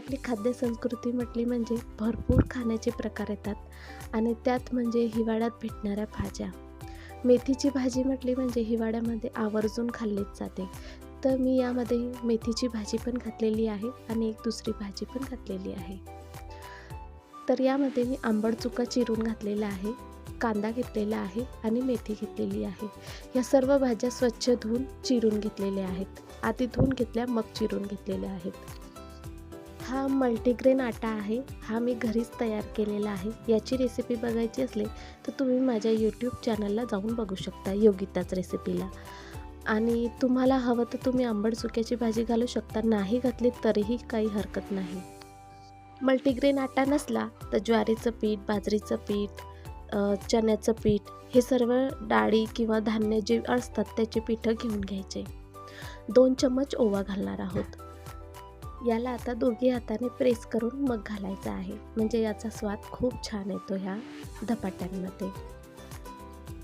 आपली खाद्य संस्कृती म्हटली म्हणजे भरपूर खाण्याचे प्रकार येतात आणि त्यात म्हणजे हिवाळ्यात भेटणाऱ्या भाज्या. मेथीची भाजी म्हटली म्हणजे हिवाळ्यामध्ये आवर्जून खाल्लीच जाते. तर मी यामध्ये मेथीची भाजी पण घातलेली आहे आणि एक दुसरी भाजी पण घातलेली आहे. तर यामध्ये मी आंबट चुका चिरून घातलेला आहे कांदा घेतलेला आहे आणि मेथी घेतलेली आहे. या सर्व भाज्या स्वच्छ धुवून चिरून घेतलेल्या आहेत. आधी धुवून घेतल्या मग चिरून घेतलेल्या आहेत. हा मल्टीग्रेन आटा आहे हा मी घरीच तयार केलेला आहे. याची रेसिपी बघायची असली तर तुम्ही माझ्या यूट्यूब चॅनलला जाऊन बघू शकता योगिताच रेसिपीला आणि तुम्हाला हवं तर तुम्ही आंबट सुक्याची भाजी घालू शकता नाही घातली तरीही काही हरकत नाही. मल्टीग्रेन आटा नसला तर ज्वारीचं पीठ बाजरीचं पीठ चण्याचं पीठ हे सर्व डाळी किंवा धान्य जे असतात त्याचे पिठं घेऊन घ्यायचे. दोन चम्मच ओवा घालणार आहोत. याला आता दोघी हाताने प्रेस करून मग घालायचा आहे. म्हणजे याचा स्वाद खूप छान येतो ह्या धपाट्यांमध्ये.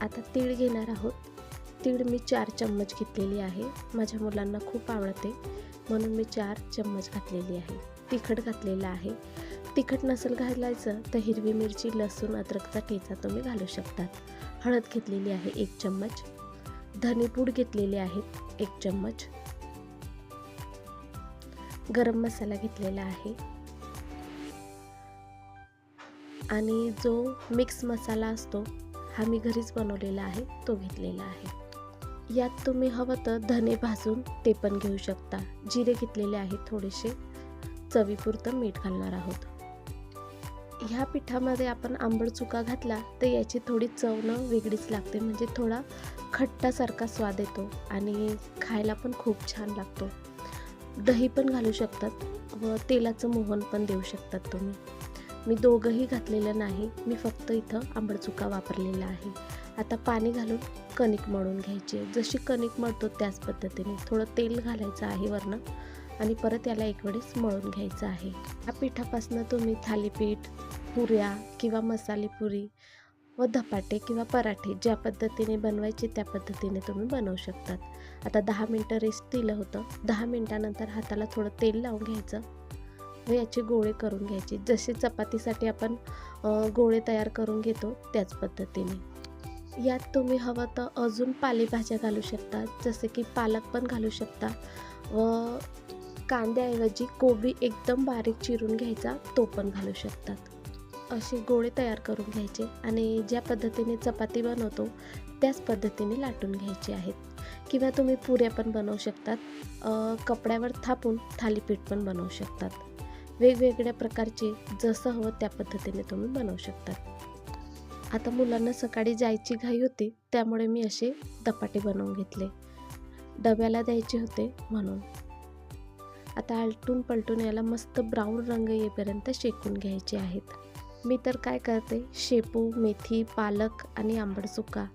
आता तीळ घेणार आहोत. तीळ मी चार चम्मच घेतलेली आहे. माझ्या मुलांना खूप आवडते. म्हणून मी चार चम्मच घातलेली आहे. तिखट घातलेलं आहे. तिखट नसेल घालायचं तर हिरवी मिरची लसूण अद्रकचा ठेचा तुम्ही घालू शकतात. हळद घेतलेली आहे एक चम्मच. धनेपूड घेतलेली आहेत एक चम्मच. गरम मसाला घेतलेला आहे. आणि जो मिक्स मसाला असतो हा मी घरीच बनवलेला आहे तो घेतलेला आहे. यात तुम्ही हवं तर धने भाजून ते पण घेऊ शकता. जिरे घेतलेले आहेत थोडेसे. चवीपुरतं मीठ घालणार आहोत. ह्या पिठामध्ये आपण आंबट चुका घातला तर याची थोडी चव न वेगळीच लागते. म्हणजे थोडा खट्टासारखा स्वाद येतो आणि खायला पण खूप छान लागतो. दही पण घालू शकतात व तेलाचं मोहन पण देऊ शकतात तुम्ही. मी दोघंही घातलेलं नाही मी फक्त इथं आंबट चुका वापरलेला आहे. आता पाणी घालून कणिक मळून घ्यायची जशी कणिक मळतो त्याच पद्धतीने थोडं तेल घालायचं आहे वरनं आणि परत याला एक वेळेस मळून घ्यायचं आहे. या पिठापासून तुम्ही थालीपीठ पुऱ्या किंवा मसाले पुरी व धपाटे किंवा पराठे ज्या पद्धतीने बनवायचे त्या पद्धतीने तुम्ही बनवू शकतात. आता दहा मिनटं रेस्ट दिलं होतं. दहा मिनटानंतर हाताला थोडं तेल लावून घ्यायचं व याचे गोळे करून घ्यायचे. जसे चपातीसाठी आपण गोळे तयार करून घेतो त्याच पद्धतीने. यात तुम्ही हवं तर अजून पालेभाज्या घालू शकता. जसे की पालक पण घालू शकता व कांद्याऐवजी कोबी एकदम बारीक चिरून घ्यायचा तो पण घालू शकतात. असे गोळे तयार करून घ्यायचे आणि ज्या पद्धतीने चपाती बनवतो त्याच पद्धतीने लाटून घ्यायचे आहेत. किंवा तुम्ही पुऱ्या पण बनवू शकतात. कपड्यावर थापून थालीपीठ पण बनवू शकतात. वेगवेगळ्या प्रकारचे जसं हवं त्या पद्धतीने तुम्ही बनवू शकतात. आता मुलांना सकाळी जायची घाई होती त्यामुळे मी असे धपाटे बनवून घेतले. डब्याला द्यायचे होते म्हणून. आता आलटून पलटून याला मस्त ब्राऊन रंग येईपर्यंत शेकून घ्यायचे आहेत. मी तर काय करते? शेपू मेथी पालक आणि आंबट सुका.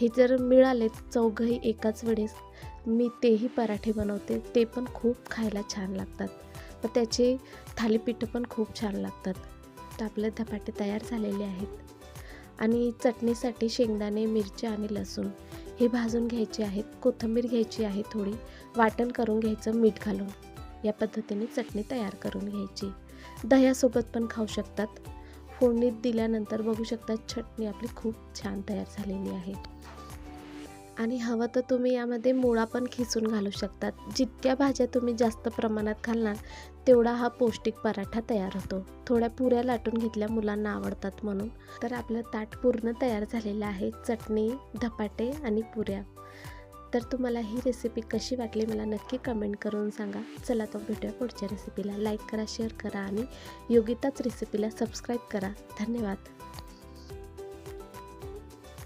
हे जर मिळाले चौघही एकाच वेळेस. मी तेही पराठे बनवते. ते पण खूप खायला छान लागतात. व त्याचे थालीपीठं पण खूप छान लागतात. तर आपले धपाटे तयार झालेले आहेत. आणि चटणीसाठी शेंगदाणे मिरच्या आणि लसूण. हे भाजून घ्यायचे आहेत. कोथिंबीर घ्यायची आहे थोडी. वाटण करून घ्यायचं मीठ घालून. या पद्धतीने चटणी तयार करून घ्यायची. दह्यासोबत पण खाऊ शकतात. फोडणीत दिल्यानंतर बघू शकता चटणी आपली खूप छान तयार झालेली आहे. आणि हवं तर तुम्ही यामध्ये मुळा पण खिसून घालू शकतात जितक्या भाज्या तुम्ही जास्त प्रमाणात घालणार तेवढा हा पौष्टिक पराठा तयार होतो. थोड्या पुऱ्या लाटून घेतल्या मुलांना आवडतात म्हणून. तर आपलं ताट पूर्ण तयार झालेलं आहे. चटणी धपाटे आणि पुऱ्या. तर तुम्हाला ही रेसिपी कशी वाटली मला नक्की कमेंट करून सांगा. चला तो भेटूया पुढच्या रेसिपीला लाईक करा शेअर करा आणि योगिताच रेसिपीला सबस्क्राईब करा. धन्यवाद.